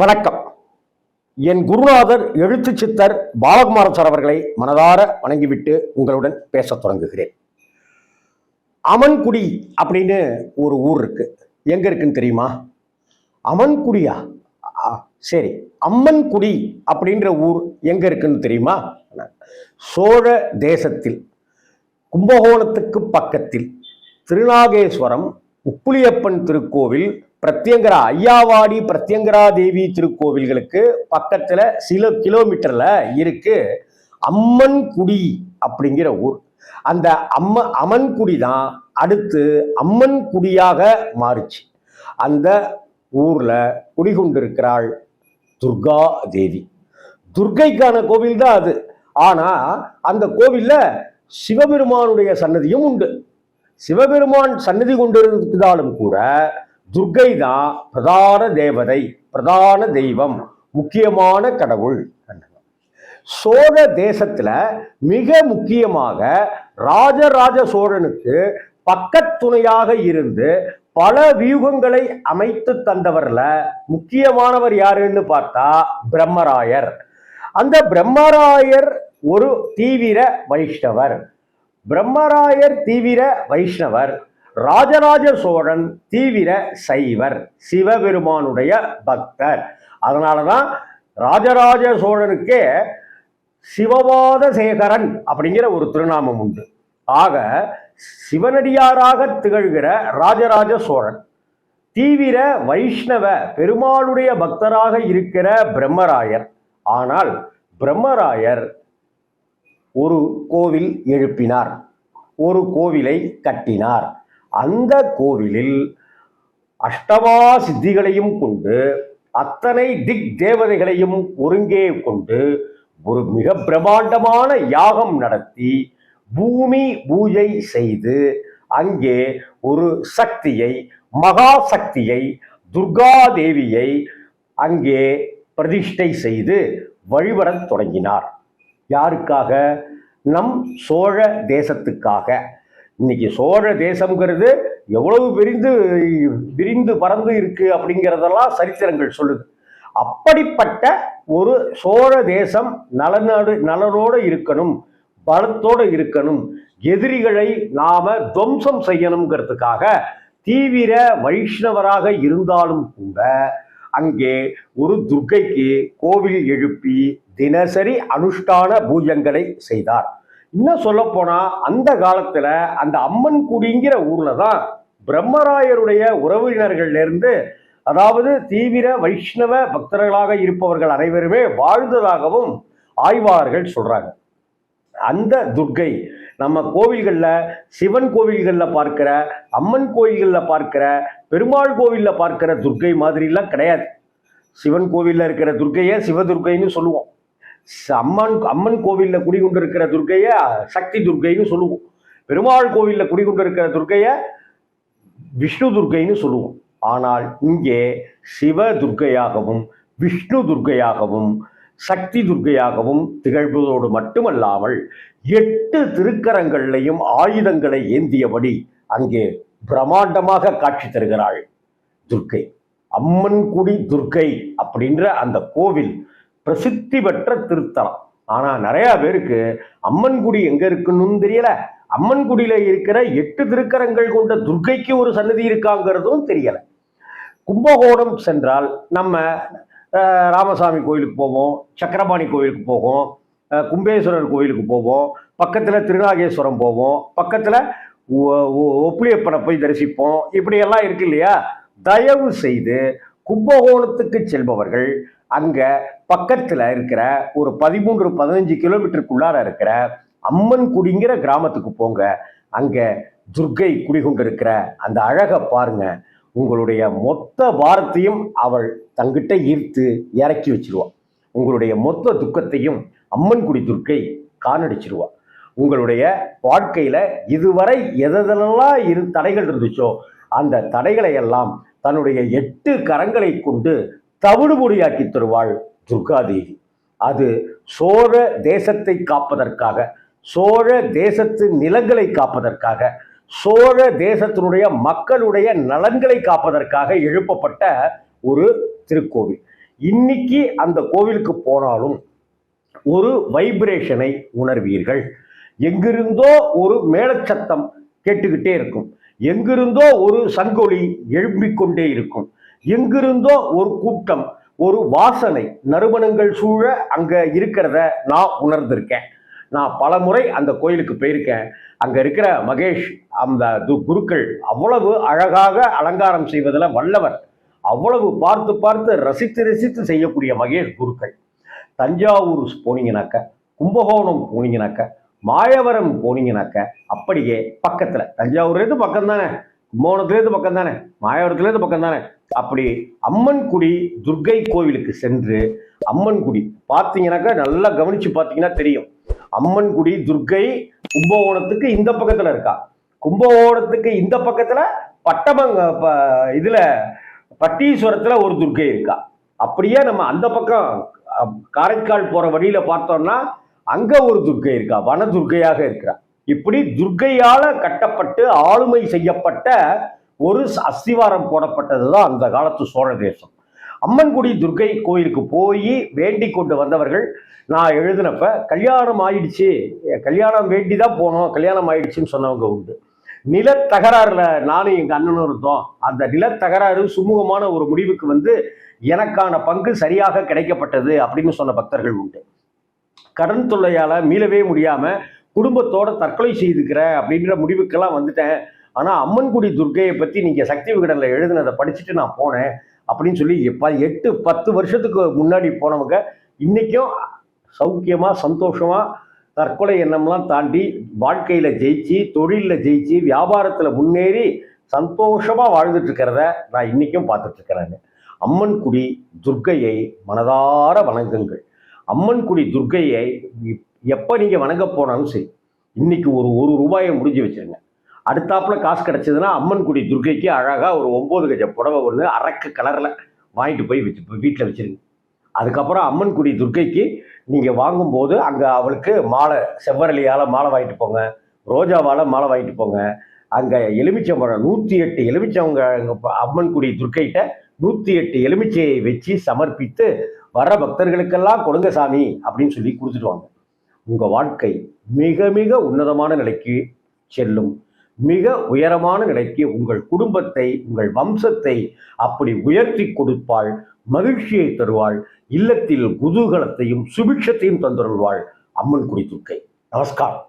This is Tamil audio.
வணக்கம். என் குருநாதர் எழுத்து சித்தர் பாலகுமார சார் அவர்களை மனதார வணங்கிவிட்டு உங்களுடன் பேசத் தொடங்குகிறேன். அமன்குடி அப்படின்னு ஒரு ஊர் இருக்கு. எங்க இருக்குன்னு தெரியுமா? அமன்குடியா? ஆ, சரி. அம்மன்குடி அப்படின்ற ஊர் எங்க இருக்குன்னு தெரியுமா? சோழ தேசத்தில் கும்பகோணத்துக்கு பக்கத்தில் திருநாகேஸ்வரம் உப்புளியப்பன் திருக்கோவில் பிரத்யங்கரா ஐயாவாடி பிரத்யங்கரா தேவி திருக்கோவில்களுக்கு பக்கத்துல சில கிலோமீட்டர்ல இருக்கு அம்மன்குடி அப்படிங்கிற ஊர். அந்த அம்ம அம்மன்குடி தான் அடுத்து அம்மன்குடியாக மாறுச்சு. அந்த ஊர்ல குடிகொண்டிருக்கிறாள் துர்கா தேவி. துர்க்கைக்கான கோவில் தான் அது. ஆனா அந்த கோவில்ல சிவபெருமானுடைய சன்னதியும் உண்டு. சிவபெருமான் சன்னதி கொண்டிருந்தாலும் கூட துர்கை தான் பிரதான தேவதை பிரதான தெய்வம் முக்கியமான கடவுள் சோழ தேசத்துல மிக முக்கியமாக ராஜராஜ சோழனுக்கு பக்கத்துணையாக இருந்து பல வியூகங்களை அமைத்து தந்தவர்ல முக்கியமானவர் யாருன்னு பார்த்தா பிரம்மராயர். அந்த பிரம்மராயர் ஒரு தீவிர வைஷ்ணவர். பிரம்மராயர் தீவிர வைஷ்ணவர். ராஜராஜ சோழன் தீவிர சைவர் சிவபெருமானுடைய பக்தர். அதனாலதான் ராஜராஜ சோழனுக்கே சிவவாத சேகரன் அப்படிங்கிற ஒரு திருநாமம் உண்டு. ஆக சிவனடியாராக திகழ்கிற ராஜராஜ சோழன் தீவிர வைஷ்ணவ பெருமாளுடைய பக்தராக இருக்கிற பிரம்மராயர். ஆனால் பிரம்மராயர் ஒரு கோவில் எழுப்பினார் ஒரு கோவிலை கட்டினார். அந்த கோவிலில் அஷ்டமா சித்திகளையும் கொண்டு அத்தனை திக் தேவதைகளையும் ஒருங்கே கொண்டு ஒரு மிக பிரம்மாண்டமான யாகம் நடத்தி பூமி பூஜை செய்து அங்கே ஒரு சக்தியை மகா சக்தியை துர்கா தேவியை அங்கே பிரதிஷ்டை செய்து வழிபடத் தொடங்கினார். யாருக்காக? நம் சோழ தேசத்துக்காக. இன்னைக்கு சோழ தேசம்ங்கிறது எவ்வளவு விரிந்து விரிந்து பறந்து இருக்கு அப்படிங்கிறதெல்லாம் சரித்திரங்கள் சொல்லுது. அப்படிப்பட்ட ஒரு சோழ தேசம் நலநாடு நலனோடு இருக்கணும் பலத்தோடு இருக்கணும் எதிரிகளை நாம துவம்சம் செய்யணுங்கிறதுக்காக தீவிர வைஷ்ணவராக இருந்தாலும் கூட அங்கே ஒரு துர்க்கைக்கு கோவில் எழுப்பி தினசரி அனுஷ்டான பூஜங்களை செய்தார். இன்னும் சொல்ல போனா அந்த காலத்துல அந்த அம்மன் குடிங்கிற ஊர்ல தான் பிரம்மராயருடைய உறவினர்கள்ல இருந்து அதாவது தீவிர வைஷ்ணவ பக்தர்களாக இருப்பவர்கள் அனைவருமே வாழ்ந்ததாகவும் ஆய்வாளர்கள் சொல்றாங்க. அந்த துர்க்கை நம்ம கோவில்களில் சிவன் கோவில்களில் பார்க்கிற அம்மன் கோவில்களில் பார்க்கிற பெருமாள் கோவிலில் பார்க்கிற துர்க்கை மாதிரிலாம் கிடையாது. சிவன் கோவிலில் இருக்கிற துர்க்கையை சிவதுர்க்கைன்னு சொல்லுவோம். அம்மன் அம்மன் கோவிலில் குடிகொண்டிருக்கிற துர்க்கையை சக்தி துர்க்கைன்னு சொல்லுவோம். பெருமாள் கோவிலில் குடிகொண்டிருக்கிற துர்க்கையை விஷ்ணு துர்க்கைன்னு சொல்லுவோம். ஆனால் இங்கே சிவ துர்க்கையாகவும் விஷ்ணு துர்க்கையாகவும் சக்தி துர்க்கையாகவும் திகழ்வதோடு மட்டுமல்லாமல் எட்டு திருக்கரங்களையும் ஆயுதங்களை ஏந்தியபடி அங்கே பிரம்மாண்டமாக காட்சி தருகிறாள் துர்க்கை அம்மன் குடி துர்க்கை அப்படின்ற அந்த கோவில் பிரசித்தி பெற்ற திருத்தலம். ஆனா நிறைய பேருக்கு அம்மன்குடி எங்க இருக்குன்னு தெரியல. அம்மன்குடியில இருக்கிற எட்டு திருக்கரங்கள் கொண்ட துர்க்கைக்கு ஒரு சன்னதி இருக்காங்கிறதும் தெரியல. கும்பகோணம் சென்றால் நம்ம ராமசாமி கோயிலுக்கு போவோம் சக்கரபாணி கோயிலுக்கு போவோம் கும்பேஸ்வரர் கோயிலுக்கு போவோம் பக்கத்தில் திருநாகேஸ்வரம் போவோம் பக்கத்தில் ஒப்புளியப்பனை போய் தரிசிப்போம் இப்படியெல்லாம் இருக்கு இல்லையா? தயவு செய்து கும்பகோணத்துக்கு செல்பவர்கள் அங்கே பக்கத்தில் இருக்கிற ஒரு பதிமூன்று பதினஞ்சு கிலோமீட்டருக்குள்ளார இருக்கிற அம்மன் குடிங்கிற கிராமத்துக்கு போங்க. அங்கே துர்க்கை குடிகொண்டிருக்கிற அந்த அழகை பாருங்க. உங்களுடைய மொத்த பாரத்தையும் அவள் தங்கிட்ட ஈர்த்து இறக்கி வச்சிருவா. உங்களுடைய மொத்த துக்கத்தையும் அம்மன் குடி துர்க்கை காணடிச்சிருவா உங்களுடைய வாழ்க்கையில இதுவரை எதெல்லாம் இரு தடைகள் இருந்துச்சோ அந்த தடைகளை எல்லாம் தன்னுடைய எட்டு கரங்களை கொண்டு தவிடுபொடியாக்கி தருவாள் துர்காதேவி. அது சோழ தேசத்தை காப்பதற்காக சோழ தேசத்து நிலங்களை காப்பதற்காக சோழ தேசத்தினுடைய மக்களுடைய நலன்களை காப்பதற்காக எழுப்பப்பட்ட ஒரு திருக்கோவில். இன்னைக்கு அந்த கோவிலுக்கு போனாலும் ஒரு வைப்ரேஷனை உணர்வீர்கள். எங்கிருந்தோ ஒரு மேலச்சத்தம் கேட்டுக்கிட்டே இருக்கும். எங்கிருந்தோ ஒரு சங்கொலி எழும்பிக்கொண்டே இருக்கும். எங்கிருந்தோ ஒரு கூட்டம் ஒரு வாசனை நறுமணங்கள் சூழ அங்கே இருக்கிறத நான் உணர்ந்திருக்கேன். நான் பல முறை அந்த கோயிலுக்கு போயிருக்கேன். அங்கே இருக்கிற மகேஷ் அந்த து- குருக்கள் அவ்வளவு அழகாக அலங்காரம் செய்வதில் வல்லவர். அவ்வளவு பார்த்து பார்த்து ரசித்து ரசித்து செய்யக்கூடிய மகேஷ் குருக்கள். தஞ்சாவூர் போனீங்கனாக்க கும்பகோணம் போனீங்கனாக்க மாயவரம் போனீங்கனாக்க அப்படியே பக்கத்தில் தஞ்சாவூர்லேருந்து பக்கம் தானே கும்பகோணத்துலேருந்து பக்கம் தானே மாயவரத்துலேருந்து பக்கம் தானே அப்படி அம்மன்குடி துர்க்கை கோவிலுக்கு சென்று அம்மன்குடி பார்த்தீங்கன்னாக்கா நல்லா கவனிச்சு பார்த்தீங்கன்னா தெரியும். அம்மன்குடி துர்க்கை கும்பகோணத்துக்கு இந்த பக்கத்துல இருக்கா. கும்பகோணத்துக்கு இந்த பக்கத்துல பட்டமங்க ப- இதுல பட்டீஸ்வரத்துல ஒரு துர்க்கை இருக்கா. அப்படியே நம்ம அந்த பக்கம் காரைக்கால் போற வழியில பார்த்தோம்னா அங்க ஒரு துர்க்கை இருக்கா. வன துர்க்கையாக இருக்கிறா. இப்படி துர்க்கையால கட்டப்பட்டு ஆளுமை செய்யப்பட்ட ஒரு அஸ்திவாரம் போடப்பட்டது தான் அந்த காலத்து சோழ தேசம். அம்மன்குடி துர்க்கை கோயிலுக்கு போய் வேண்டிக் கொண்டு வந்தவர்கள் நான் எழுதினப்ப கல்யாணம் ஆயிடுச்சு. கல்யாணம் வேண்டி தான் போனோம். கல்யாணம் ஆயிடுச்சுன்னு சொன்னவங்க உண்டு. நிலத்தகராறுல நானும் எங்க அண்ணனும் இருந்தோம். அந்த நிலத்தகராறு சுமூகமான ஒரு முடிவுக்கு வந்து எனக்கான பங்கு சரியாக கிடைக்கப்பட்டது அப்படின்னு சொன்ன பக்தர்கள் உண்டு. கடன் தொல்லையால மீளவே முடியாம குடும்பத்தோட தற்கொலை செய்துக்கிற அப்படின்ற முடிவுக்கெல்லாம் வந்துட்டேன். ஆனால் அம்மன்குடி துர்க்கையை பற்றி நீங்கள் சக்தி விகடனில் எழுதுனதை படிச்சுட்டு நான் போனேன் அப்படின்னு சொல்லி இப்போ எட்டு பத்து வருஷத்துக்கு முன்னாடி போனவங்க இன்றைக்கும் சௌக்கியமாக சந்தோஷமாக தற்கொலை எண்ணம்லாம் தாண்டி வாழ்க்கையில் ஜெயிச்சு தொழிலில் ஜெயிச்சு வியாபாரத்தில் முன்னேறி சந்தோஷமாக வாழ்ந்துட்டுருக்கிறத நான் இன்றைக்கும் பார்த்துட்ருக்கிறேன் அம்மன்குடி துர்க்கையை மனதார வணங்குங்கள். அம்மன்குடி துர்க்கையை எப்போ நீங்கள் வணங்க போனாலும் சரி இன்றைக்கி ஒரு ஒரு ரூபாயை முடிஞ்சு வச்சிருங்க. அடுத்தாப்பில் காசு கிடைச்சதுன்னா அம்மன்குடி துர்க்கைக்கு அழகாக ஒரு ஒம்பது கஜ புடவை ஒன்று அரக்கு கலரில் வாங்கிட்டு போய் வச்சு வீட்டில் வச்சிருங்க. அதுக்கப்புறம் அம்மன்குடி துர்க்கைக்கு நீங்கள் வாங்கும்போது அங்கே அவளுக்கு மாலை செவ்வரளியால் மாலை வாங்கிட்டு போங்க ரோஜாவால் மாலை வாங்கிட்டு போங்க. அங்கே எலுமிச்சம்பழம் நூற்றி எட்டு எலுமிச்சவங்க அம்மன்குடி துர்க்கைகிட்ட நூற்றி எட்டு எலுமிச்சையை வச்சு சமர்ப்பித்து வர பக்தர்களுக்கெல்லாம் கொடுங்க சாமி அப்படின்னு சொல்லி கொடுத்துட்டு வாங்க. உங்கள் வாழ்க்கை மிக மிக உன்னதமான நிலைக்கு செல்லும். மிக உயரமான நிலைக்கு உங்கள் குடும்பத்தை உங்கள் வம்சத்தை அப்படி உயர்த்தி கொடுப்பாள் மகிழ்ச்சியை தருவாள் இல்லத்தில் குதூகலத்தையும் சுபிட்சத்தையும் தந்துருள்வாள். அம்மன் குடி துர்க்கை. நமஸ்காரம்.